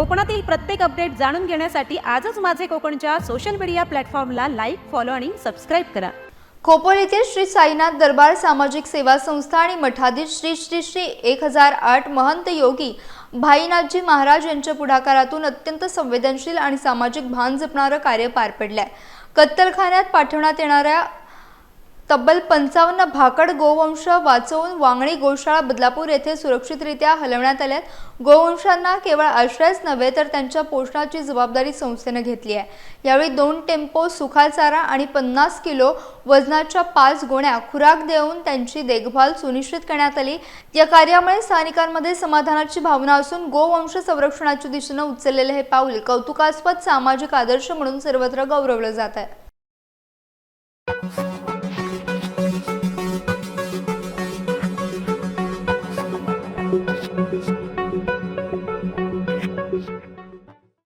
कोकणातील प्रत्येक अपडेट जाणून घेण्यासाठी आजच माझे कोकणच्या सोशल मीडिया प्लॅटफॉर्मला लाईक फॉलो आणि सबस्क्राईब करा. खोपोल येथील श्री साईनाथ दरबार सामाजिक सेवा संस्था आणि मठाधीश श्री श्री श्री एक हजार आठ महंत योगी भाईनाथजी महाराज यांच्या पुढाकारातून अत्यंत संवेदनशील आणि सामाजिक भान जपणारं कार्य पार पडलंय. कत्तलखान्यात पाठवण्यात येणाऱ्या तब्बल पंचावन्न भाकड गोवंश वाचवून वांगणी गोशाळा बदलापूर येथे सुरक्षितरित्या हलवण्यात आल्यात. गोवंशांना केवळ आश्रयच नव्हे तर त्यांच्या पोषणाची जबाबदारी संस्थेनं घेतली आहे. यावेळी दोन टेम्पो सुखा चारा आणि पन्नास किलो वजनाच्या पाच गोण्या खुराक देऊन त्यांची देखभाल सुनिश्चित करण्यात आली. या कार्यामुळे स्थानिकांमध्ये समाधानाची भावना असून गोवंश संरक्षणाच्या दिशेनं उचललेले हे पाऊल कौतुकास्पद सामाजिक आदर्श म्हणून सर्वत्र गौरवलं जात आहे. Bye.